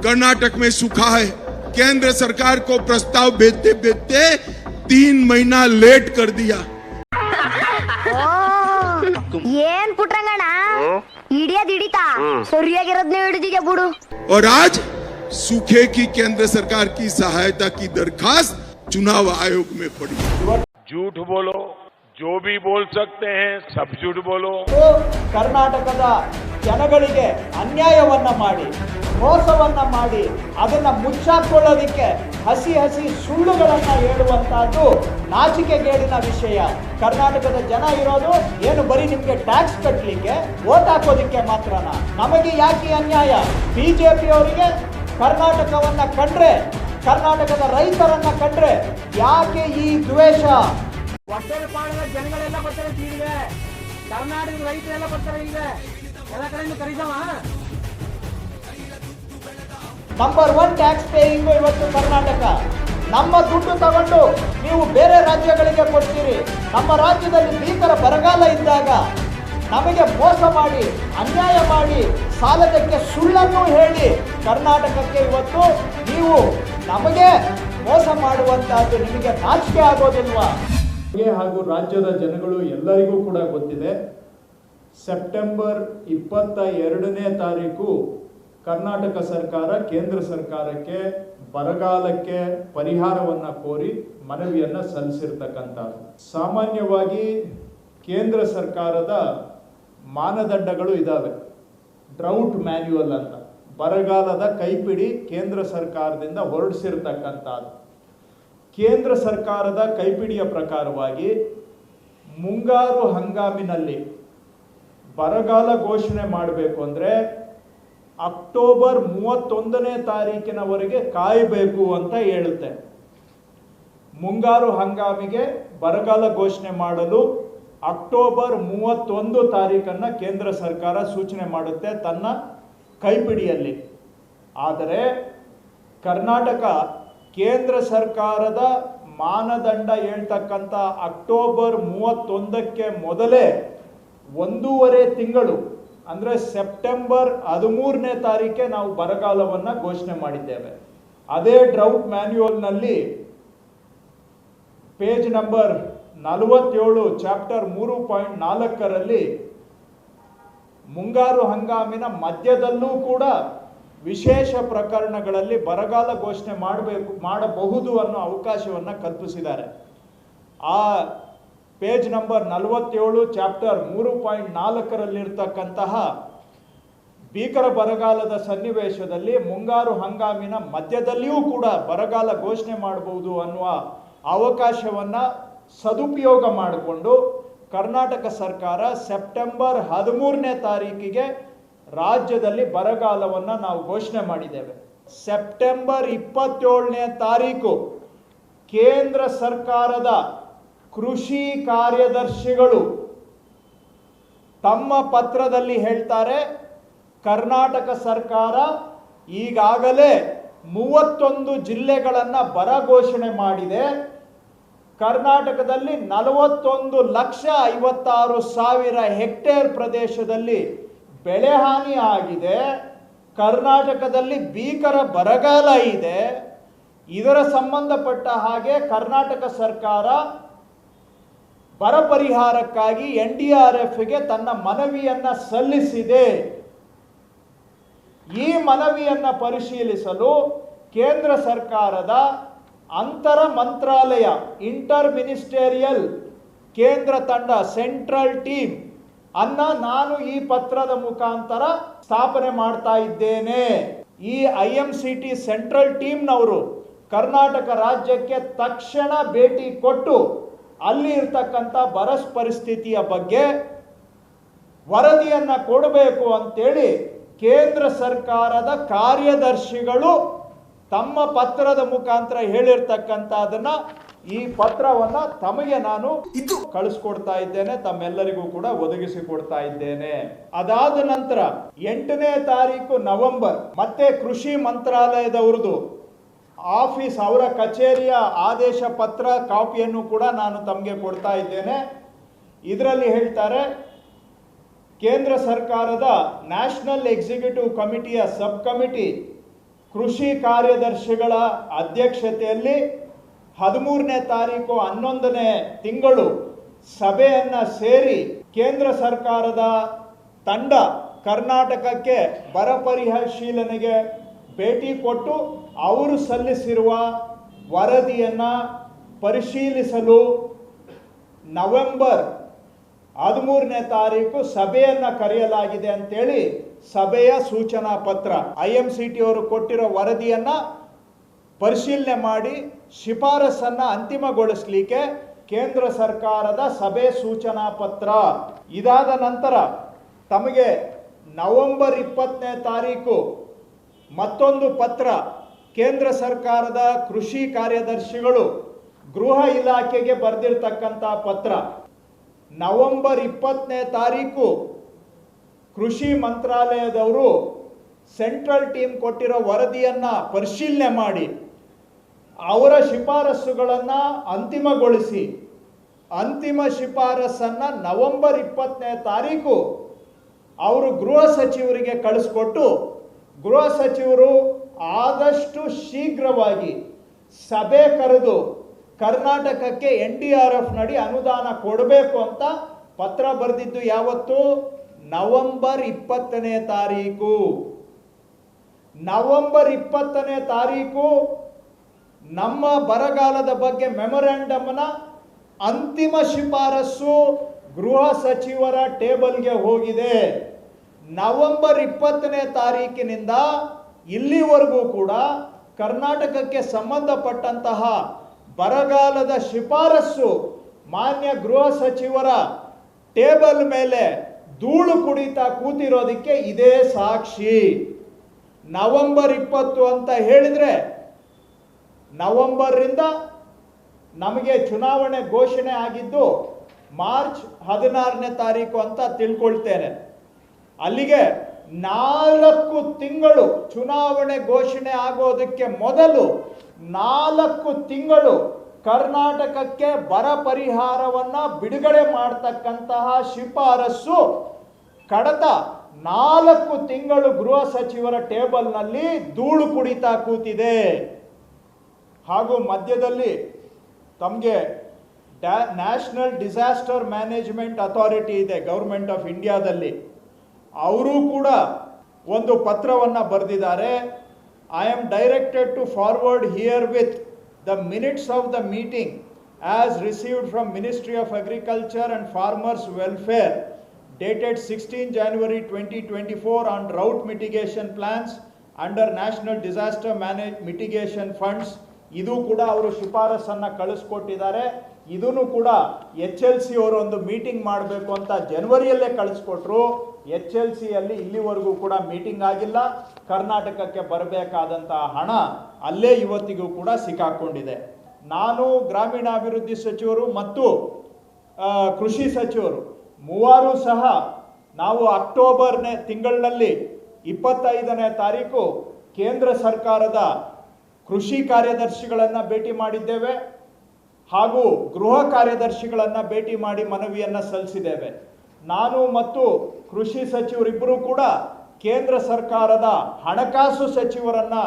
कर्नाटक में सूखा है केंद्र सरकार को प्रस्ताव भेजते भेजते तीन महीना लेट कर दिया ಓ ಏನ್ ಪುಟ್ರಂಗಣ ಹಿಡಿಯೋದ್ ಹಿಡಿತಾ ಸರಿಯಾಗಿರೋದ್ನೇ ಹಿಡಿದಿದ್ಯಾ ಬಿಡು और आज सूखे की केंद्र सरकार की सहायता की दरखास्त चुनाव आयोग में पड़ी झूठ बोलो जो भी बोल सकते हैं सब झूठ बोलो ಇವತ್ತು ಕರ್ನಾಟಕದ ಜನಗಳಿಗೆ ಅನ್ಯಾಯವನ್ನ ಮಾಡಿ ಮೋಸವನ್ನ ಮಾಡಿ ಅದನ್ನ ಮುಚ್ಚಾಕೊಳ್ಳೋದಿಕ್ಕೆ ಹಸಿ ಹಸಿ ಸುಳ್ಳುಗಳನ್ನ ಹೇಳುವಂತಹದ್ದು ನಾಚಿಕೆಗೇಡಿನ ವಿಷಯ ಕರ್ನಾಟಕದ ಜನ ಇರೋದು ಏನು ಬರೀ ನಿಮ್ಗೆ ಟ್ಯಾಕ್ಸ್ ಕಟ್ಟಲಿಕ್ಕೆ ಓಟ್ ಹಾಕೋದಿಕ್ಕೆ ಮಾತ್ರನ ನಮಗೆ ಯಾಕೆ ಈ ಅನ್ಯಾಯ ಬಿಜೆಪಿ ಅವರಿಗೆ ಕರ್ನಾಟಕವನ್ನ ಕಂಡ್ರೆ ಕರ್ನಾಟಕದ ರೈತರನ್ನ ಕಂಡ್ರೆ ಯಾಕೆ ಈ ದ್ವೇಷ ಹೊಟ್ಟೆಲ್ ಪಾಡದ ಜನಗಳೆಲ್ಲ ಬರ್ತಾರೆ ತೀರಿಗೆ ಕರ್ನಾಟಕದ ರೈತರೆಲ್ಲ ಬರ್ತಾರೆ ಈಗ ಎಲ್ಲ ಕಡೆಯಿಂದ ಕರೀತಾವ? ನಂಬರ್ ಒನ್ ಟ್ಯಾಕ್ಸ್ ಪೇಯಿಂಗ್ ಇವತ್ತು ಕರ್ನಾಟಕ. ನಮ್ಮ ದುಡ್ಡು ತಗೊಂಡು ನೀವು ಬೇರೆ ರಾಜ್ಯಗಳಿಗೆ ಕೊಡ್ತೀರಿ. ನಮ್ಮ ರಾಜ್ಯದಲ್ಲಿ ಭೀಕರ ಬರಗಾಲ ಇದ್ದಾಗ ನಮಗೆ ಮೋಸ ಮಾಡಿ, ಅನ್ಯಾಯ ಮಾಡಿ ಸಾಲದಕ್ಕೆ ಸುಳ್ಳನ್ನು ಹೇಳಿ ಕರ್ನಾಟಕಕ್ಕೆ ಇವತ್ತು ನೀವು ನಮಗೆ ಮೋಸ ಮಾಡುವಂತಹದ್ದು ನಿಮಗೆ ನಾಚಿಕೆ ಆಗೋದಿಲ್ವಾ? ಹಾಗೂ ರಾಜ್ಯದ ಜನಗಳು ಎಲ್ಲರಿಗೂ ಕೂಡ ಗೊತ್ತಿದೆ. ಸೆಪ್ಟೆಂಬರ್ ಇಪ್ಪತ್ತ ಎರಡನೇ ತಾರೀಕು ಕರ್ನಾಟಕ ಸರ್ಕಾರ ಕೇಂದ್ರ ಸರ್ಕಾರಕ್ಕೆ ಬರಗಾಲಕ್ಕೆ ಪರಿಹಾರವನ್ನ ಕೋರಿ ಮನವಿಯನ್ನ ಸಲ್ಲಿಸಿರ್ತಕ್ಕಂಥದ್ದು. ಸಾಮಾನ್ಯವಾಗಿ ಕೇಂದ್ರ ಸರ್ಕಾರದ ಮಾನದಂಡಗಳು ಇದ್ದಾವೆ ಡ್ರೌಟ್ ಮ್ಯಾನ್ಯುವಲ್ ಅಂತ. ಬರಗಾಲದ ಕೈಪಿಡಿ ಕೇಂದ್ರ ಸರ್ಕಾರದಿಂದ ಹೊರಡಿಸಿರ್ತಕ್ಕಂಥದ್ದು. ಕೇಂದ್ರ ಸರ್ಕಾರದ ಕೈಪಿಡಿಯ ಪ್ರಕಾರವಾಗಿ ಮುಂಗಾರು ಹಂಗಾಮಿನಲ್ಲಿ ಬರಗಾಲ ಘೋಷಣೆ ಮಾಡಬೇಕು ಅಂದರೆ ಅಕ್ಟೋಬರ್ ಮೂವತ್ತೊಂದನೇ ತಾರೀಕಿನವರೆಗೆ ಕಾಯಬೇಕು ಅಂತ ಹೇಳುತ್ತೆ. ಮುಂಗಾರು ಹಂಗಾಮಿಗೆ ಬರಗಾಲ ಘೋಷಣೆ ಮಾಡಲು ಅಕ್ಟೋಬರ್ ಮೂವತ್ತೊಂದು ತಾರೀಕನ್ನು ಕೇಂದ್ರ ಸರ್ಕಾರ ಸೂಚನೆ ಮಾಡುತ್ತೆ ತನ್ನ ಕೈಪಿಡಿಯಲ್ಲಿ. ಆದರೆ ಕರ್ನಾಟಕ ಕೇಂದ್ರ ಸರ್ಕಾರದ ಮಾನದಂಡ ಹೇಳ್ತಕ್ಕಂಥ ಅಕ್ಟೋಬರ್ ಮೂವತ್ತೊಂದಕ್ಕೆ ಮೊದಲೇ ಒಂದೂವರೆ ತಿಂಗಳು, ಅಂದರೆ ಸೆಪ್ಟೆಂಬರ್ ಹದಿಮೂರನೇ ತಾರೀಕೆ ನಾವು ಬರಗಾಲವನ್ನು ಘೋಷಣೆ ಮಾಡಿದ್ದೇವೆ. ಅದೇ ಡ್ರೌಟ್ ಮ್ಯಾನ್ಯುವಲ್ನಲ್ಲಿ ಪೇಜ್ ನಂಬರ್ ನಲವತ್ತೇಳು, ಚಾಪ್ಟರ್ ಮೂರು ಪಾಯಿಂಟ್ ನಾಲ್ಕರಲ್ಲಿ ಮುಂಗಾರು ಹಂಗಾಮಿನ ಮಧ್ಯದಲ್ಲೂ ಕೂಡ ವಿಶೇಷ ಪ್ರಕರಣಗಳಲ್ಲಿ ಬರಗಾಲ ಘೋಷಣೆ ಮಾಡಬೇಕು, ಮಾಡಬಹುದು ಅನ್ನೋ ಅವಕಾಶವನ್ನು ಕಲ್ಪಿಸಿದ್ದಾರೆ. ಆ ಪೇಜ್ ನಂಬರ್ ನಲವತ್ತೇಳು, ಚಾಪ್ಟರ್ ಮೂರು ಪಾಯಿಂಟ್ ನಾಲ್ಕರಲ್ಲಿರ್ತಕ್ಕಂತಹ ಭೀಕರ ಬರಗಾಲದ ಸನ್ನಿವೇಶದಲ್ಲಿ ಮುಂಗಾರು ಹಂಗಾಮಿನ ಮಧ್ಯದಲ್ಲಿಯೂ ಕೂಡ ಬರಗಾಲ ಘೋಷಣೆ ಮಾಡಬಹುದು ಅನ್ನುವ ಅವಕಾಶವನ್ನ ಸದುಪಯೋಗ ಮಾಡಿಕೊಂಡು ಕರ್ನಾಟಕ ಸರ್ಕಾರ ಸೆಪ್ಟೆಂಬರ್ ಹದಿಮೂರನೇ ತಾರೀಕಿಗೆ ರಾಜ್ಯದಲ್ಲಿ ಬರಗಾಲವನ್ನು ನಾವು ಘೋಷಣೆ ಮಾಡಿದ್ದೇವೆ. ಸೆಪ್ಟೆಂಬರ್ ಇಪ್ಪತ್ತೇಳನೇ ತಾರೀಕು ಕೇಂದ್ರ ಸರ್ಕಾರದ ಕೃಷಿ ಕಾರ್ಯದರ್ಶಿಗಳು ತಮ್ಮ ಪತ್ರದಲ್ಲಿ ಹೇಳ್ತಾರೆ, ಕರ್ನಾಟಕ ಸರ್ಕಾರ ಈಗಾಗಲೇ ಮೂವತ್ತೊಂದು ಜಿಲ್ಲೆಗಳನ್ನು ಬರ ಘೋಷಣೆ ಮಾಡಿದೆ. ಕರ್ನಾಟಕದಲ್ಲಿ ನಲವತ್ತೊಂದು ಲಕ್ಷ ಐವತ್ತಾರು ಸಾವಿರ ಹೆಕ್ಟೇರ್ ಪ್ರದೇಶದಲ್ಲಿ ಬೆಳೆ ಹಾನಿ ಆಗಿದೆ ಕರ್ನಾಟಕದಲ್ಲಿ ಭೀಕರ ಬರಗಾಲ ಇದೆ. ಇದರ ಸಂಬಂಧಪಟ್ಟ ಹಾಗೆ ಕರ್ನಾಟಕ ಸರ್ಕಾರ ಬರ ಪರಿಹಾರಕ್ಕಾಗಿ ಎನ್ ಡಿ ಆರ್ ಎಫ್ಗೆ ತನ್ನ ಮನವಿಯನ್ನ ಸಲ್ಲಿಸಿದೆ. ಈ ಮನವಿಯನ್ನ ಪರಿಶೀಲಿಸಲು ಕೇಂದ್ರ ಸರ್ಕಾರದ ಅಂತರ ಮಂತ್ರಾಲಯ ಇಂಟರ್ ಮಿನಿಸ್ಟೇರಿಯಲ್ ಕೇಂದ್ರ ತಂಡ, ಸೆಂಟ್ರಲ್ ಟೀಮ್ ಅನ್ನ ನಾನು ಈ ಪತ್ರದ ಮುಖಾಂತರ ಸ್ಥಾಪನೆ ಮಾಡ್ತಾ ಇದ್ದೇನೆ. ಈ I M C T central ಟೀಮ್ನವರು Karnataka ರಾಜ್ಯಕ್ಕೆ ತಕ್ಷಣ ಭೇಟಿ ಕೊಟ್ಟು ಅಲ್ಲಿ ಇರ್ತಕ್ಕಂಥ ಬರ ಪರಿಸ್ಥಿತಿಯ ಬಗ್ಗೆ ವರದಿಯನ್ನು ಕೊಡಬೇಕು ಅಂತೇಳಿ ಕೇಂದ್ರ ಸರ್ಕಾರದ ಕಾರ್ಯದರ್ಶಿಗಳು ತಮ್ಮ ಪತ್ರದ ಮುಖಾಂತರ ಹೇಳಿರ್ತಕ್ಕಂಥದನ್ನ ಈ ಪತ್ರವನ್ನ ತಮಗೆ ನಾನು ಇದು ಕಳಿಸ್ಕೊಡ್ತಾ ಇದ್ದೇನೆ ತಮ್ಮೆಲ್ಲರಿಗೂ ಕೂಡ ಒದಗಿಸಿ ಕೊಡ್ತಾ ಇದ್ದೇನೆ. ಅದಾದ ನಂತರ ಎಂಟನೇ ತಾರೀಕು ನವೆಂಬರ್ ಮತ್ತೆ ಕೃಷಿ ಮಂತ್ರಾಲಯದವ್ರದ್ದು ಆಫೀಸ್ ಅವರ ಕಚೇರಿಯ ಆದೇಶ ಪತ್ರ ಕಾಪಿಯನ್ನು ಕೂಡ ನಾನು ತಮಗೆ ಕೊಡ್ತಾ ಇದ್ದೇನೆ. ಇದರಲ್ಲಿ ಹೇಳ್ತಾರೆ ಕೇಂದ್ರ ಸರ್ಕಾರದ ನ್ಯಾಷನಲ್ ಎಕ್ಸಿಕ್ಯೂಟಿವ್ ಕಮಿಟಿಯ ಸಬ್ ಕಮಿಟಿ ಕೃಷಿ ಕಾರ್ಯದರ್ಶಿಗಳ ಅಧ್ಯಕ್ಷತೆಯಲ್ಲಿ ಹದಿಮೂರನೇ ತಾರೀಕು ಹನ್ನೊಂದನೇ ತಿಂಗಳು ಸಭೆಯನ್ನು ಸೇರಿ ಕೇಂದ್ರ ಸರ್ಕಾರದ ತಂಡ ಕರ್ನಾಟಕಕ್ಕೆ ಬರ ಪರಿಶೀಲನೆಗೆ ಭೇಟಿ ಕೊಟ್ಟು ಅವರು ಸಲ್ಲಿಸಿರುವ ವರದಿಯನ್ನು ಪರಿಶೀಲಿಸಲು ನವೆಂಬರ್ ಹದಿಮೂರನೇ ತಾರೀಕು ಸಭೆಯನ್ನು ಕರೆಯಲಾಗಿದೆ ಅಂತೇಳಿ ಸಭೆಯ ಸೂಚನಾ ಪತ್ರ. ಐ ಎಂ ಸಿ ಟಿ ಅವರು ಕೊಟ್ಟಿರೋ ವರದಿಯನ್ನು ಪರಿಶೀಲನೆ ಮಾಡಿ ಶಿಫಾರಸನ್ನ ಅಂತಿಮಗೊಳಿಸಲಿಕ್ಕೆ ಕೇಂದ್ರ ಸರ್ಕಾರದ ಸಭೆ ಸೂಚನಾ ಪತ್ರ. ಇದಾದ ನಂತರ ತಮಗೆ ನವೆಂಬರ್ ಇಪ್ಪತ್ತನೇ ತಾರೀಕು ಮತ್ತೊಂದು ಪತ್ರ ಕೇಂದ್ರ ಸರ್ಕಾರದ ಕೃಷಿ ಕಾರ್ಯದರ್ಶಿಗಳು ಗೃಹ ಇಲಾಖೆಗೆ ಬರೆದಿರ್ತಕ್ಕಂಥ ಪತ್ರ. ನವೆಂಬರ್ ಇಪ್ಪತ್ತನೇ ತಾರೀಕು ಕೃಷಿ ಮಂತ್ರಾಲಯದವರು ಸೆಂಟ್ರಲ್ ಟೀಮ್ ಕೊಟ್ಟಿರೋ ವರದಿಯನ್ನು ಪರಿಶೀಲನೆ ಮಾಡಿ. ಅವರ ಶಿಫಾರಸುಗಳನ್ನು ಅಂತಿಮಗೊಳಿಸಿ. ಅಂತಿಮ ಶಿಫಾರಸನ್ನ ನವೆಂಬರ್ ಇಪ್ಪತ್ತನೇ ತಾರೀಕು ಅವರು ಗೃಹ ಸಚಿವರಿಗೆ ಕಳಿಸ್ಕೊಟ್ಟು, ಗೃಹ ಸಚಿವರು ಆದಷ್ಟು ಶೀಘ್ರವಾಗಿ ಸಭೆ ಕರೆದು ಕರ್ನಾಟಕಕ್ಕೆ ಎನ್ ಡಿ ಆರ್ ಎಫ್ ನಡಿ ಅನುದಾನ ಕೊಡಬೇಕು ಅಂತ ಪತ್ರ ಬರೆದಿದ್ದು ಯಾವತ್ತು? ನವೆಂಬರ್ ಇಪ್ಪತ್ತನೇ ತಾರೀಕು. ನವೆಂಬರ್ ಇಪ್ಪತ್ತನೇ ತಾರೀಕು ನಮ್ಮ ಬರಗಾಲದ ಬಗ್ಗೆ ಮೆಮೊರ್ಯಾಂಡಮ್ನ ಅಂತಿಮ ಶಿಫಾರಸು ಗೃಹ ಸಚಿವರ ಟೇಬಲ್ಗೆ ಹೋಗಿದೆ. ನವೆಂಬರ್ ಇಪ್ಪತ್ತನೇ ತಾರೀಕಿನಿಂದ ಇಲ್ಲಿವರೆಗೂ ಕೂಡ ಕರ್ನಾಟಕಕ್ಕೆ ಸಂಬಂಧಪಟ್ಟಂತಹ ಬರಗಾಲದ ಶಿಫಾರಸ್ಸು ಮಾನ್ಯ ಗೃಹ ಸಚಿವರ ಟೇಬಲ್ ಮೇಲೆ ಧೂಳು ಕುಡಿತಾ ಕೂತಿರೋದಕ್ಕೆ ಇದೇ ಸಾಕ್ಷಿ. ನವೆಂಬರ್ ಇಪ್ಪತ್ತು ಅಂತ ಹೇಳಿದ್ರೆ ನವೆಂಬರ್ರಿಂದ ನಮಗೆ ಚುನಾವಣೆ ಘೋಷಣೆ ಆಗಿದ್ದು ಮಾರ್ಚ್ ಹದಿನಾರನೇ ತಾರೀಕು ಅಂತ ತಿಳ್ಕೊಳ್ತೇನೆ. ಅಲ್ಲಿಗೆ ನಾಲ್ಕು ತಿಂಗಳು ಚುನಾವಣೆ ಘೋಷಣೆ ಆಗೋದಕ್ಕೆ ಮೊದಲು ನಾಲ್ಕು ತಿಂಗಳು ಕರ್ನಾಟಕಕ್ಕೆ ಬರ ಪರಿಹಾರವನ್ನ ಬಿಡುಗಡೆ ಮಾಡ್ತಕ್ಕಂತಹ ಶಿಫಾರಸ್ಸು ಕಡತ ನಾಲ್ಕು ತಿಂಗಳು ಗೃಹ ಸಚಿವರ ಟೇಬಲ್ನಲ್ಲಿ ಧೂಳು ಕುಡಿತಾ ಕೂತಿದೆ. ಹಾಗೂ ಮಧ್ಯದಲ್ಲಿ ತಮಗೆ ಡ್ಯಾ ನ್ಯಾಷನಲ್ ಡಿಸಾಸ್ಟರ್ ಮ್ಯಾನೇಜ್ಮೆಂಟ್ ಅಥಾರಿಟಿ ಇದೆ ಗೌರ್ಮೆಂಟ್ ಆಫ್ ಇಂಡಿಯಾದಲ್ಲಿ ಅವರು ಕೂಡ ಒಂದು ಪತ್ರವನ್ನು ಬರೆದಿದ್ದಾರೆ I am directed to forward herewith the minutes of the meeting as received from ministry of agriculture and farmers welfare dated 16 January 2024 on drought mitigation plans under National Disaster Manage Mitigation Funds. ಇದು ಕೂಡ ಅವರು ಶಿಫಾರಸನ್ನ ಕಳಿಸ್ಕೊಟ್ಟಿದ್ದಾರೆ. ಇದನ್ನು ಕೂಡ H L C ಅವರು ಒಂದು meeting ಮಾಡಬೇಕು ಅಂತ ಜನವರಿಯಲ್ಲೇ ಕಳಿಸ್ಕೊಟ್ರು. ಎಚ್ ಎಲ್ ಸಿ ಅಲ್ಲಿ ಇಲ್ಲಿವರೆಗೂ ಕೂಡ ಮೀಟಿಂಗ್ ಆಗಿಲ್ಲ. ಕರ್ನಾಟಕಕ್ಕೆ ಬರಬೇಕಾದಂತಹ ಹಣ ಅಲ್ಲೇ ಇವತ್ತಿಗೂ ಕೂಡ ಸಿಕ್ಕಾಕೊಂಡಿದೆ. ನಾನು ಗ್ರಾಮೀಣಾಭಿವೃದ್ಧಿ ಸಚಿವರು ಮತ್ತು ಕೃಷಿ ಸಚಿವರು ಮೂವರು ಸಹ ನಾವು ಅಕ್ಟೋಬರ್ನೇ ತಿಂಗಳಿನಲ್ಲಿ ಇಪ್ಪತ್ತೈದನೇ ತಾರೀಕು ಕೇಂದ್ರ ಸರ್ಕಾರದ ಕೃಷಿ ಕಾರ್ಯದರ್ಶಿಗಳನ್ನು ಭೇಟಿ ಮಾಡಿದ್ದೇವೆ ಹಾಗೂ ಗೃಹ ಕಾರ್ಯದರ್ಶಿಗಳನ್ನು ಭೇಟಿ ಮಾಡಿ ಮನವಿಯನ್ನು ಸಲ್ಲಿಸಿದ್ದೇವೆ. ನಾನು ಮತ್ತು ಕೃಷಿ ಸಚಿವರಿಬ್ಬರೂ ಕೂಡ ಕೇಂದ್ರ ಸರ್ಕಾರದ ಹಣಕಾಸು ಸಚಿವರನ್ನ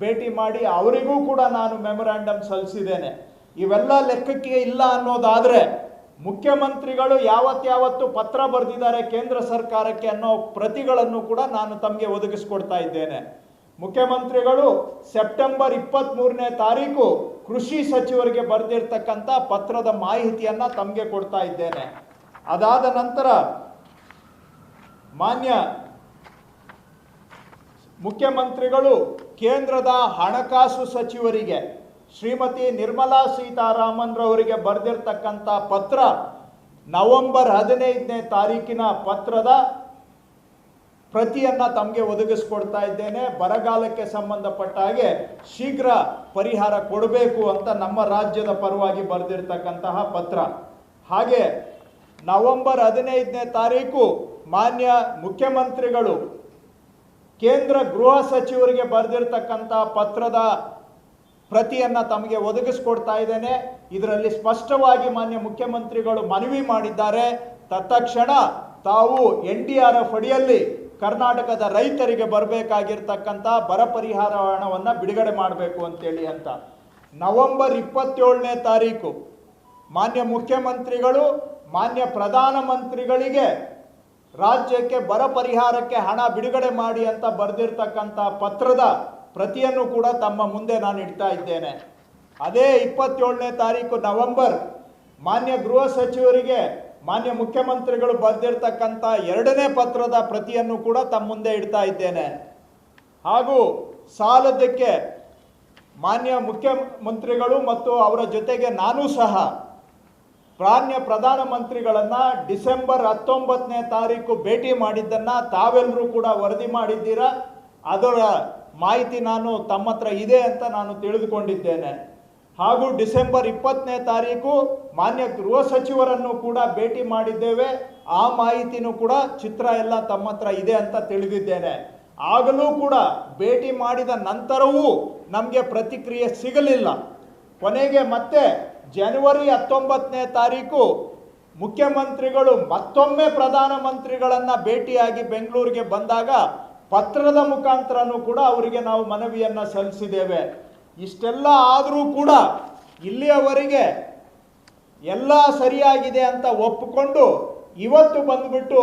ಭೇಟಿ ಮಾಡಿ ಅವರಿಗೂ ಕೂಡ ನಾನು ಮೆಮೊರಾಂಡಮ್ ಸಲ್ಲಿಸಿದ್ದೇನೆ. ಇವೆಲ್ಲ ಲೆಕ್ಕಕ್ಕೆ ಇಲ್ಲ ಅನ್ನೋದಾದ್ರೆ ಮುಖ್ಯಮಂತ್ರಿಗಳು ಯಾವತ್ತಾವತ್ತು ಪತ್ರ ಬರೆದಿದ್ದಾರೆ ಕೇಂದ್ರ ಸರ್ಕಾರಕ್ಕೆ ಅನ್ನೋ ಪ್ರತಿಗಳನ್ನು ಕೂಡ ನಾನು ತಮಗೆ ಒದಗಿಸ್ಕೊಡ್ತಾ ಇದ್ದೇನೆ. ಮುಖ್ಯಮಂತ್ರಿಗಳು ಸೆಪ್ಟೆಂಬರ್ ಇಪ್ಪತ್ತ್ ಮೂರನೇ ತಾರೀಕು ಕೃಷಿ ಸಚಿವರಿಗೆ ಬರೆದಿರ್ತಕ್ಕಂಥ ಪತ್ರದ ಮಾಹಿತಿಯನ್ನು ತಮಗೆ ಕೊಡ್ತಾ ಇದ್ದೇನೆ. ಅದಾದ ನಂತರ ಮಾನ್ಯ ಮುಖ್ಯಮಂತ್ರಿಗಳು ಕೇಂದ್ರದ ಹಣಕಾಸು ಸಚಿವರಿಗೆ ಶ್ರೀಮತಿ ನಿರ್ಮಲಾ ಸೀತಾರಾಮನ್ ರವರಿಗೆ ಬರೆದಿರ್ತಕ್ಕಂಥ ಪತ್ರ ನವೆಂಬರ್ ಹದಿನೈದನೇ ತಾರೀಕಿನ ಪತ್ರದ ಪ್ರತಿಯನ್ನ ತಮಗೆ ಒದಗಿಸ್ಕೊಡ್ತಾ ಇದ್ದೇನೆ. ಬರಗಾಲಕ್ಕೆ ಸಂಬಂಧಪಟ್ಟ ಹಾಗೆ ಶೀಘ್ರ ಪರಿಹಾರ ಕೊಡಬೇಕು ಅಂತ ನಮ್ಮ ರಾಜ್ಯದ ಪರವಾಗಿ ಬರೆದಿರ್ತಕ್ಕಂತಹ ಪತ್ರ. ಹಾಗೆ ನವೆಂಬರ್ ಹದಿನೈದನೇ ತಾರೀಕು ಮಾನ್ಯ ಮುಖ್ಯಮಂತ್ರಿಗಳು, ಕೇಂದ್ರ ಗೃಹ ಸಚಿವರಿಗೆ ಬರೆದಿರ್ತಕ್ಕಂಥ ಪತ್ರದ ಪ್ರತಿಯನ್ನ ತಮಗೆ ಒದಗಿಸ್ಕೊಡ್ತಾ ಇದ್ದೇನೆ. ಇದರಲ್ಲಿ ಸ್ಪಷ್ಟವಾಗಿ ಮಾನ್ಯ ಮುಖ್ಯಮಂತ್ರಿಗಳು ಮನವಿ ಮಾಡಿದ್ದಾರೆ. ತತ್ಕ್ಷಣ ತಾವು ಎನ್ ಡಿ ಆರ್ ಎಫ್ ಅಡಿಯಲ್ಲಿ ಕರ್ನಾಟಕದ ರೈತರಿಗೆ ಬರಬೇಕಾಗಿರ್ತಕ್ಕಂಥ ಬರ ಪರಿಹಾರ ಹಣವನ್ನು ಬಿಡುಗಡೆ ಮಾಡಬೇಕು ಅಂತೇಳಿ ಅಂತ. ನವೆಂಬರ್ ಇಪ್ಪತ್ತೇಳನೇ ತಾರೀಕು ಮಾನ್ಯ ಮುಖ್ಯಮಂತ್ರಿಗಳು, ಮಾನ್ಯ ಪ್ರಧಾನಮಂತ್ರಿಗಳಿಗೆ ರಾಜ್ಯಕ್ಕೆ ಬರ ಪರಿಹಾರಕ್ಕೆ ಹಣ ಬಿಡುಗಡೆ ಮಾಡಿ ಅಂತ ಬರೆದಿರ್ತಕ್ಕಂಥ ಪತ್ರದ ಪ್ರತಿಯನ್ನು ಕೂಡ ತಮ್ಮ ಮುಂದೆ ನಾನು ಇಡ್ತಾ ಇದ್ದೇನೆ. ಅದೇ ಇಪ್ಪತ್ತೇಳನೇ ತಾರೀಕು ನವೆಂಬರ್ ಮಾನ್ಯ ಗೃಹ ಸಚಿವರಿಗೆ ಮಾನ್ಯ ಮುಖ್ಯಮಂತ್ರಿಗಳು ಬರೆದಿರ್ತಕ್ಕಂಥ ಎರಡನೇ ಪತ್ರದ ಪ್ರತಿಯನ್ನು ಕೂಡ ತಮ್ಮ ಮುಂದೆ ಇಡ್ತಾ ಇದ್ದೇನೆ. ಹಾಗೂ ಸಾಲದಕ್ಕೆ ಮಾನ್ಯ ಮುಖ್ಯಮಂತ್ರಿಗಳು ಮತ್ತು ಅವರ ಜೊತೆಗೆ ನಾನು ಸಹ ಪ್ರಾಣ್ಯ ಪ್ರಧಾನಮಂತ್ರಿಗಳನ್ನು ಡಿಸೆಂಬರ್ ಹತ್ತೊಂಬತ್ತನೇ ತಾರೀಕು ಭೇಟಿ ಮಾಡಿದ್ದನ್ನು ತಾವೆಲ್ಲರೂ ಕೂಡ ವರದಿ ಮಾಡಿದ್ದೀರಾ? ಅದರ ಮಾಹಿತಿ ನಾನು ತಮ್ಮ ಹತ್ರ ಇದೆ ಅಂತ ನಾನು ತಿಳಿದುಕೊಂಡಿದ್ದೇನೆ. ಹಾಗೂ ಡಿಸೆಂಬರ್ ಇಪ್ಪತ್ತನೇ ತಾರೀಕು ಮಾನ್ಯ ಗೃಹ ಸಚಿವರನ್ನು ಕೂಡ ಭೇಟಿ ಮಾಡಿದ್ದೇವೆ. ಆ ಮಾಹಿತಿನೂ ಕೂಡ ಚಿತ್ರ ಎಲ್ಲ ತಮ್ಮ ಹತ್ರ ಇದೆ ಅಂತ ತಿಳಿದಿದ್ದೇನೆ. ಆಗಲೂ ಕೂಡ ಭೇಟಿ ಮಾಡಿದ ನಂತರವೂ ನಮಗೆ ಪ್ರತಿಕ್ರಿಯೆ ಸಿಗಲಿಲ್ಲ. ಕೊನೆಗೆ ಮತ್ತೆ ಜನವರಿ ಹತ್ತೊಂಬತ್ತನೇ ತಾರೀಕು ಮುಖ್ಯಮಂತ್ರಿಗಳು ಮತ್ತೊಮ್ಮೆ ಪ್ರಧಾನಮಂತ್ರಿಗಳನ್ನ ಭೇಟಿಯಾಗಿ ಬೆಂಗಳೂರಿಗೆ ಬಂದಾಗ ಪತ್ರದ ಮುಖಾಂತರನೂ ಕೂಡ ಅವರಿಗೆ ನಾವು ಮನವಿಯನ್ನು ಸಲ್ಲಿಸಿದ್ದೇವೆ. ಇಷ್ಟೆಲ್ಲ ಆದರೂ ಕೂಡ ಇಲ್ಲಿಯವರೆಗೆ ಎಲ್ಲ ಸರಿಯಾಗಿದೆ ಅಂತ ಒಪ್ಪಿಕೊಂಡು ಇವತ್ತು ಬಂದ್ಬಿಟ್ಟು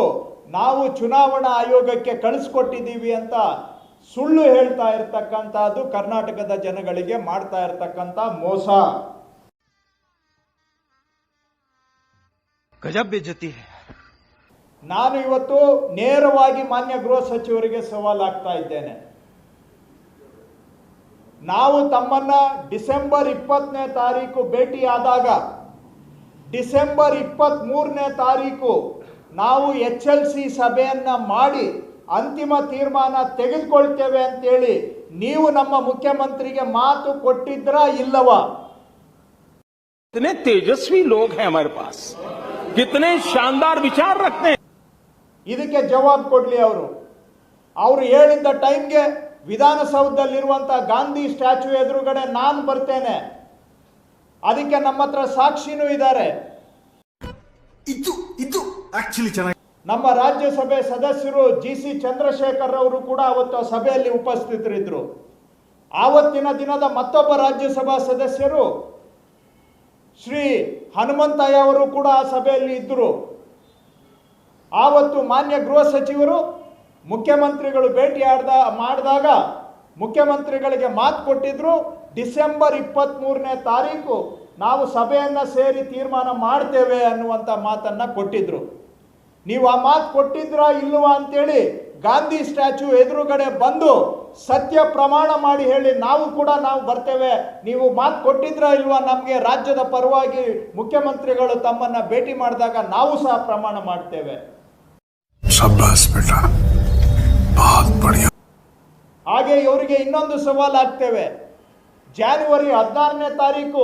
ನಾವು ಚುನಾವಣಾ ಆಯೋಗಕ್ಕೆ ಕಳಿಸ್ಕೊಟ್ಟಿದ್ದೀವಿ ಅಂತ ಸುಳ್ಳು ಹೇಳ್ತಾ ಇರ್ತಕ್ಕಂಥದ್ದು ಕರ್ನಾಟಕದ ಜನಗಳಿಗೆ ಮಾಡ್ತಾ ಇರ್ತಕ್ಕಂಥ ಮೋಸ. ಗಜಬೆಜತಿ ನಾನು ಇವತ್ತು ನೇರವಾಗಿ ಮಾನ್ಯ ಗೃಹ ಸಚಿವರಿಗೆ ಸವಾಲಾಗ್ತಾ ಇದ್ದೇನೆ. ನಾವು ತಮ್ಮನ್ನ ಡಿಸೆಂಬರ್ ಇಪ್ಪತ್ತನೇ ತಾರೀಕು ಭೇಟಿಯಾದಾಗ ಡಿಸೆಂಬರ್ ಇಪ್ಪತ್ತ್ ಮೂರನೇ ತಾರೀಕು ನಾವು ಎಚ್ ಎಲ್ ಸಿ ಸಭೆಯನ್ನ ಮಾಡಿ ಅಂತಿಮ ತೀರ್ಮಾನ ತೆಗೆದುಕೊಳ್ತೇವೆ ಅಂತೇಳಿ ನೀವು ನಮ್ಮ ಮುಖ್ಯಮಂತ್ರಿಗೆ ಮಾತು ಕೊಟ್ಟಿದ್ರಾ ಇಲ್ಲವಾ कितने तेजस्वी लोग हैं हमारे पास कितने शानदार विचार रखते हैं ಇದಕ್ಕೆ ಜವಾಬ್ ಕೊಡ್ಲಿ ಅವರು ಅವರು ಹೇಳಿದ್ದ ಟೈಮ್ಗೆ ವಿಧಾನಸೌಧದಲ್ಲಿರುವಂಥ ಗಾಂಧಿ ಸ್ಟ್ಯಾಚ್ಯೂ ಎದುರುಗಡೆ ನಾನು ಬರ್ತೇನೆ. ಅದಕ್ಕೆ ನಮ್ಮ ಹತ್ರ ಸಾಕ್ಷಿನೂ ಇದ್ದಾರೆ. ಇದು ಇದು ಆಕ್ಚುಲಿ ಚೆನ್ನಾಗಿ ನಮ್ಮ ರಾಜ್ಯಸಭೆ ಸದಸ್ಯರು ಜಿ ಸಿ ಚಂದ್ರಶೇಖರ್ ಅವರು ಕೂಡ ಅವತ್ತು ಆ ಸಭೆಯಲ್ಲಿ ಉಪಸ್ಥಿತರಿದ್ದರು ಆವತ್ತಿನ ದಿನದ ಮತ್ತೊಬ್ಬ ರಾಜ್ಯಸಭಾ ಸದಸ್ಯರು ಶ್ರೀ ಹನುಮಂತಯ್ಯ ಅವರು ಕೂಡ ಆ ಸಭೆಯಲ್ಲಿ ಇದ್ದರು ಆವತ್ತು ಮಾನ್ಯ ಗೃಹ ಸಚಿವರು ಮುಖ್ಯಮಂತ್ರಿಗಳು ಭೇಟಿ ಆಡ್ದ, ಮಾಡಿದಾಗ ಮುಖ್ಯಮಂತ್ರಿಗಳಿಗೆ ಮಾತು ಕೊಟ್ಟಿದ್ರು, ಡಿಸೆಂಬರ್ ಇಪ್ಪತ್ತ್ಮೂರನೇ ತಾರೀಕು ನಾವು ಸಭೆಯನ್ನು ಸೇರಿ ತೀರ್ಮಾನ ಮಾಡ್ತೇವೆ ಅನ್ನುವಂಥ ಮಾತನ್ನು ಕೊಟ್ಟಿದ್ರು. ನೀವು ಆ ಮಾತು ಕೊಟ್ಟಿದ್ರಾ ಇಲ್ಲವ ಅಂತೇಳಿ ಗಾಂಧಿ ಸ್ಟ್ಯಾಚ್ಯೂ ಎದುರುಗಡೆ ಬಂದು ಸತ್ಯ ಪ್ರಮಾಣ ಮಾಡಿ ಹೇಳಿ, ನಾವು ಕೂಡ ನಾವು ಬರ್ತೇವೆ, ನೀವು ಮಾತು ಕೊಟ್ಟಿದ್ರ ಇಲ್ವಾ ನಮಗೆ, ರಾಜ್ಯದ ಪರವಾಗಿ ಮುಖ್ಯಮಂತ್ರಿಗಳು ತಮ್ಮನ್ನ ಭೇಟಿ ಮಾಡಿದಾಗ ನಾವು ಸಹ ಪ್ರಮಾಣ ಮಾಡ್ತೇವೆ. ಹಾಗೆ ಇವರಿಗೆ ಇನ್ನೊಂದು ಸವಾಲು ಹಾಕ್ತೇವೆ ಜಾನ್ವರಿ ಹದಿನಾರನೇ ತಾರೀಕು,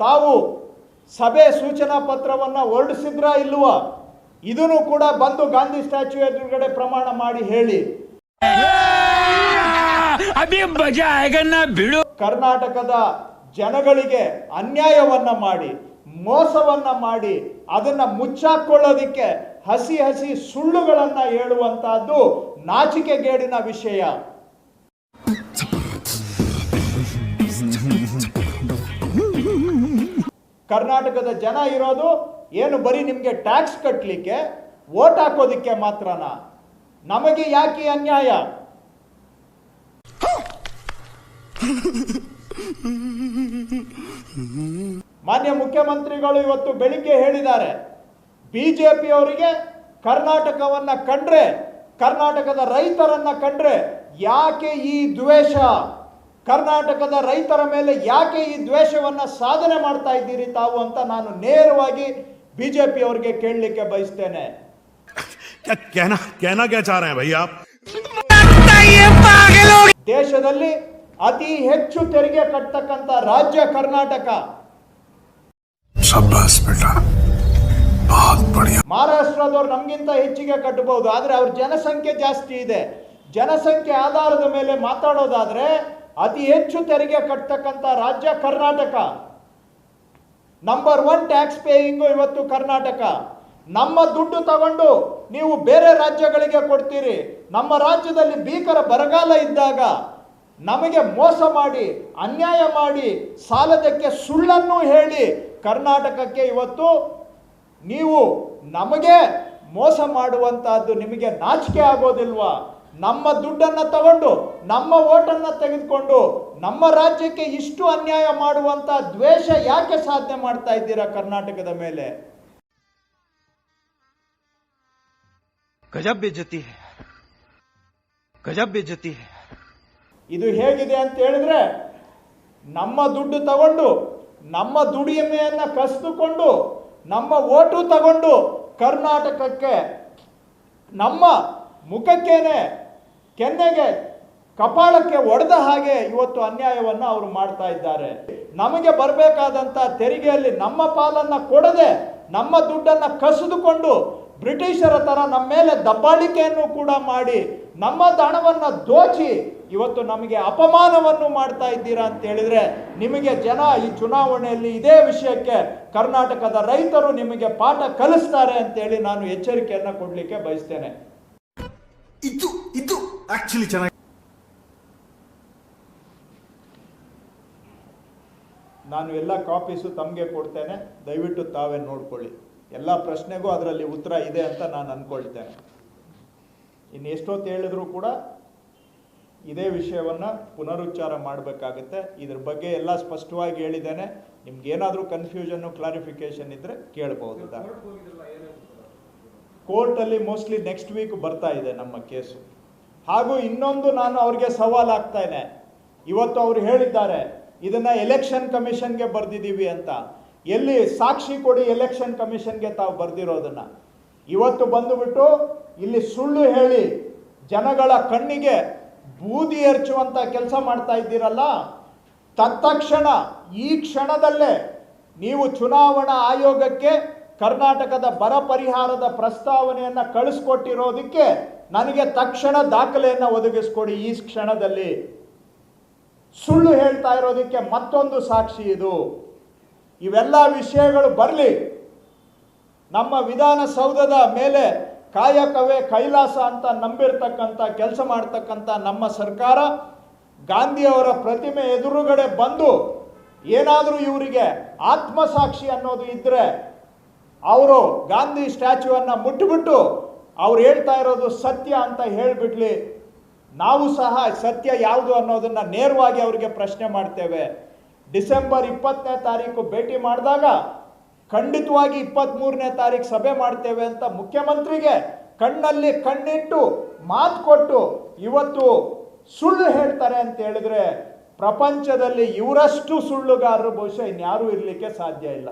ತಾವು ಸಭೆ ಸೂಚನಾ ಪತ್ರವನ್ನು ಹೊರಡಿಸಿದ್ರ ಇಲ್ವ? ಇದನ್ನು ಕೂಡ ಬಂದು ಗಾಂಧಿ ಸ್ಟ್ಯಾಚ್ಯು ಎದುರುಗಡೆ ಪ್ರಮಾಣ ಮಾಡಿ ಹೇಳಿ. ಬಿಡು ಕರ್ನಾಟಕದ ಜನಗಳಿಗೆ ಅನ್ಯಾಯವನ್ನ ಮಾಡಿ, ಮೋಸವನ್ನ ಮಾಡಿ, ಅದನ್ನ ಮುಚ್ಚಾಕೊಳ್ಳೋದಿಕ್ಕೆ ಹಸಿ ಹಸಿ ಸುಳ್ಳುಗಳನ್ನ ಹೇಳುವಂತಹದ್ದು ನಾಚಿಕೆಗೇಡಿನ ವಿಷಯ. ಕರ್ನಾಟಕದ ಜನ ಇರೋದು ಏನು ಬರೀ ನಿಮಗೆ ಟ್ಯಾಕ್ಸ್ ಕಟ್ಟಲಿಕ್ಕೆ ವೋಟ್ ಹಾಕೋದಿಕ್ಕೆ ಮಾತ್ರನಾ? ನಮಗೆ ಯಾಕೆ ಅನ್ಯಾಯ? ಮಾನ್ಯ ಮುಖ್ಯಮಂತ್ರಿಗಳು ಇವತ್ತು ಬೆಳಿಗ್ಗೆ ಹೇಳಿದ್ದಾರೆ, ಬಿಜೆಪಿಯವರಿಗೆ ಕರ್ನಾಟಕವನ್ನ ಕಂಡ್ರೆ ಕರ್ನಾಟಕದ ರೈತರನ್ನ ಕಂಡ್ರೆ ಯಾಕೆ ಈ ದ್ವೇಷ? ಕರ್ನಾಟಕದ ರೈತರ ಮೇಲೆ ಯಾಕೆ ಈ ದ್ವೇಷವನ್ನು ಸಾಧನೆ ಮಾಡ್ತಾ ಇದ್ದೀರಿ ತಾವು ಅಂತ ನಾನು ನೇರವಾಗಿ ಬಿ ಜೆ ಪಿ ಅವರಿಗೆ ಕೇಳಲಿಕ್ಕೆ ಬಯಸ್ತೇನೆ. ದೇಶದಲ್ಲಿ ಅತಿ ಹೆಚ್ಚು ತೆರಿಗೆ ಕಟ್ಟತಕ್ಕಂಥ ರಾಜ್ಯ ಕರ್ನಾಟಕ. ಮಾಡಿ. ಮಹಾರಾಷ್ಟ್ರದವ್ರು ನಮಗಿಂತ ಹೆಚ್ಚಿಗೆ ಕಟ್ಟಬಹುದು ಆದರೆ ಅವ್ರ ಜನಸಂಖ್ಯೆ ಜಾಸ್ತಿ ಇದೆ. ಜನಸಂಖ್ಯೆ ಆಧಾರದ ಮೇಲೆ ಮಾತಾಡೋದಾದ್ರೆ ಅತಿ ಹೆಚ್ಚು ತೆರಿಗೆ ಕಟ್ಟತಕ್ಕಂತ ರಾಜ್ಯ Karnataka. Number one tax paying ಇವತ್ತು ಕರ್ನಾಟಕ. ನಮ್ಮ ದುಡ್ಡು ತಗೊಂಡು ನೀವು ಬೇರೆ ರಾಜ್ಯಗಳಿಗೆ ಕೊಡ್ತೀರಿ. ನಮ್ಮ ರಾಜ್ಯದಲ್ಲಿ ಭೀಕರ ಬರಗಾಲ ಇದ್ದಾಗ ನಮಗೆ ಮೋಸ ಮಾಡಿ, ಅನ್ಯಾಯ ಮಾಡಿ, ಸಾಲದಕ್ಕೆ ಸುಳ್ಳನ್ನು ಹೇಳಿ ಕರ್ನಾಟಕಕ್ಕೆ ಇವತ್ತು ನೀವು ನಮಗೆ ಮೋಸ ಮಾಡುವಂತಹದ್ದು ನಿಮಗೆ ನಾಚಿಕೆ ಆಗೋದಿಲ್ವಾ? ನಮ್ಮ ದುಡ್ಡನ್ನು ತಗೊಂಡು ನಮ್ಮ ಓಟನ್ನು ತೆಗೆದುಕೊಂಡು ನಮ್ಮ ರಾಜ್ಯಕ್ಕೆ ಇಷ್ಟು ಅನ್ಯಾಯ ಮಾಡುವಂಥ ದ್ವೇಷ ಯಾಕೆ ಸಾಧನೆ ಮಾಡ್ತಾ ಇದ್ದೀರಾ ಕರ್ನಾಟಕದ ಮೇಲೆ? ಗಜಬ್ ಬೇಜತಿ ಗಜಬ್ ಬೇಜತಿ ಇದು ಹೇಗಿದೆ ಅಂತ ಹೇಳಿದ್ರೆ ನಮ್ಮ ದುಡ್ಡು ತಗೊಂಡು ನಮ್ಮ ದುಡಿಮೆಯನ್ನು ಕಸಿದುಕೊಂಡು ನಮ್ಮ ಓಟು ತಗೊಂಡು ಕರ್ನಾಟಕಕ್ಕೆ ನಮ್ಮ ಮುಖಕ್ಕೇನೆ ಕೆನ್ನೆಗೆ ಕಪಾಳಕ್ಕೆ ಒಡೆದ ಹಾಗೆ ಇವತ್ತು ಅನ್ಯಾಯವನ್ನು ಅವರು ಮಾಡ್ತಾ ಇದ್ದಾರೆ. ನಮಗೆ ಬರಬೇಕಾದಂಥ ತೆರಿಗೆಯಲ್ಲಿ ನಮ್ಮ ಪಾಲನ್ನ ಕೊಡದೆ ನಮ್ಮ ದುಡ್ಡನ್ನ ಕಸಿದುಕೊಂಡು ಬ್ರಿಟಿಷರ ತರ ನಮ್ಮ ಮೇಲೆ ದಬ್ಬಾಳಿಕೆಯನ್ನು ಕೂಡ ಮಾಡಿ ನಮ್ಮ ಹಣವನ್ನ ದೋಚಿ ಇವತ್ತು ನಮಗೆ ಅಪಮಾನವನ್ನು ಮಾಡ್ತಾ ಇದ್ದೀರಾ ಅಂತ ಹೇಳಿದ್ರೆ ನಿಮಗೆ ಜನ ಈ ಚುನಾವಣೆಯಲ್ಲಿ ಇದೇ ವಿಷಯಕ್ಕೆ ಕರ್ನಾಟಕದ ರೈತರು ನಿಮಗೆ ಪಾಠ ಕಲಿಸ್ತಾರೆ ಅಂತೇಳಿ ನಾನು ಎಚ್ಚರಿಕೆಯನ್ನು ಕೊಡ್ಲಿಕ್ಕೆ ಬಯಸ್ತೇನೆ. ಇದು ಇದು ಆಕ್ಚುಲಿ ಚೆನ್ನಾಗಿ ನಾನು ಎಲ್ಲ ಕಾಪೀಸು ತಮಗೆ ಕೊಡ್ತೇನೆ ದಯವಿಟ್ಟು ತಾವೇ ನೋಡ್ಕೊಳ್ಳಿ. ಎಲ್ಲ ಪ್ರಶ್ನೆಗೂ ಅದರಲ್ಲಿ ಉತ್ತರ ಇದೆ ಅಂತ ನಾನು ಅನ್ಕೊಳ್ತೇನೆ. ಇನ್ನು ಎಷ್ಟೊತ್ತು ಹೇಳಿದ್ರು ಕೂಡ ಇದೇ ವಿಷಯವನ್ನ ಪುನರುಚ್ಚಾರ ಮಾಡಬೇಕಾಗುತ್ತೆ. ಇದ್ರ ಬಗ್ಗೆ ಎಲ್ಲ ಸ್ಪಷ್ಟವಾಗಿ ಹೇಳಿದ್ದೇನೆ. ನಿಮ್ಗೆ ಏನಾದರೂ ಕನ್ಫ್ಯೂಷನ್ನು ಕ್ಲಾರಿಫಿಕೇಶನ್ ಇದ್ರೆ ಕೇಳ್ಬೋದು ಕೋರ್ಟಲ್ಲಿ ಮೋಸ್ಟ್ಲಿ ನೆಕ್ಸ್ಟ್ ವೀಕ್ ಬರ್ತಾ ಇದೆ ನಮ್ಮ ಕೇಸು. ಹಾಗೂ ಇನ್ನೊಂದು ನಾನು ಅವ್ರಿಗೆ ಸವಾಲ್ ಆಗ್ತಾನೆ ಇವತ್ತು ಅವರು ಹೇಳಿದ್ದಾರೆ, ಇದನ್ನ ಎಲೆಕ್ಷನ್ ಕಮಿಷನ್ಗೆ ಬರ್ದಿದ್ದೀವಿ ಅಂತ. ಎಲ್ಲಿ ಸಾಕ್ಷಿ ಕೊಡಿ ಎಲೆಕ್ಷನ್ ಕಮಿಷನ್ಗೆ ತಾವು ಬರ್ದಿರೋದನ್ನ. ಇವತ್ತು ಬಂದುಬಿಟ್ಟು ಇಲ್ಲಿ ಸುಳ್ಳು ಹೇಳಿ ಜನಗಳ ಕಣ್ಣಿಗೆ ಬೂದಿ ಎರಚುವಂತ ಕೆಲಸ ಮಾಡ್ತಾ ಇದ್ದೀರಲ್ಲ, ತತ್ಕ್ಷಣ ಈ ಕ್ಷಣದಲ್ಲೇ ನೀವು ಚುನಾವಣಾ ಆಯೋಗಕ್ಕೆ ಕರ್ನಾಟಕದ ಬರ ಪರಿಹಾರದ ಪ್ರಸ್ತಾವನೆಯನ್ನ ಕಳಿಸ್ಕೊಟ್ಟಿರೋದಕ್ಕೆ ನನಗೆ ತಕ್ಷಣ ದಾಖಲೆಯನ್ನ ಒದಗಿಸ್ಕೊಡಿ ಈ ಕ್ಷಣದಲ್ಲಿ. ಸುಳ್ಳು ಹೇಳ್ತಾ ಇರೋದಕ್ಕೆ ಮತ್ತೊಂದು ಸಾಕ್ಷಿ ಇದು. ಇವೆಲ್ಲ ವಿಷಯಗಳು ಬರಲಿ. ನಮ್ಮ ವಿಧಾನಸೌಧದ ಮೇಲೆ ಕಾಯಕವೇ ಕೈಲಾಸ ಅಂತ ನಂಬಿರ್ತಕ್ಕಂಥ, ಕೆಲಸ ಮಾಡ್ತಕ್ಕಂಥ ನಮ್ಮ ಸರ್ಕಾರ ಗಾಂಧಿಯವರ ಪ್ರತಿಮೆ ಎದುರುಗಡೆ ಬಂದು ಏನಾದರೂ ಇವರಿಗೆ ಆತ್ಮಸಾಕ್ಷಿ ಅನ್ನೋದು ಇದ್ದರೆ ಅವರು ಗಾಂಧಿ ಸ್ಟ್ಯಾಚ್ಯೂವನ್ನು ಮುಟ್ಟಿಬಿಟ್ಟು ಅವ್ರು ಹೇಳ್ತಾ ಇರೋದು ಸತ್ಯ ಅಂತ ಹೇಳಿಬಿಡ್ಲಿ. ನಾವು ಸಹ ಸತ್ಯ ಯಾವುದು ಅನ್ನೋದನ್ನು ನೇರವಾಗಿ ಅವರಿಗೆ ಪ್ರಶ್ನೆ ಮಾಡ್ತೇವೆ. ಡಿಸೆಂಬರ್ ಇಪ್ಪತ್ತನೇ ತಾರೀಕು ಭೇಟಿ ಮಾಡಿದಾಗ ಖಂಡಿತವಾಗಿ ಇಪ್ಪತ್ತ್ಮೂರನೇ ತಾರೀಕು ಸಭೆ ಮಾಡ್ತೇವೆ ಅಂತ ಮುಖ್ಯಮಂತ್ರಿಗೆ ಕಣ್ಣಲ್ಲಿ ಕಣ್ಣಿಟ್ಟು ಮಾತು ಕೊಟ್ಟು ಇವತ್ತು ಸುಳ್ಳು ಹೇಳ್ತಾರೆ ಅಂತ ಹೇಳಿದ್ರೆ ಪ್ರಪಂಚದಲ್ಲಿ ಇವರಷ್ಟು ಸುಳ್ಳುಗಾರರು ಬಹುಶಃ ಇನ್ಯಾರೂ ಇರಲಿಕ್ಕೆ ಸಾಧ್ಯ ಇಲ್ಲ.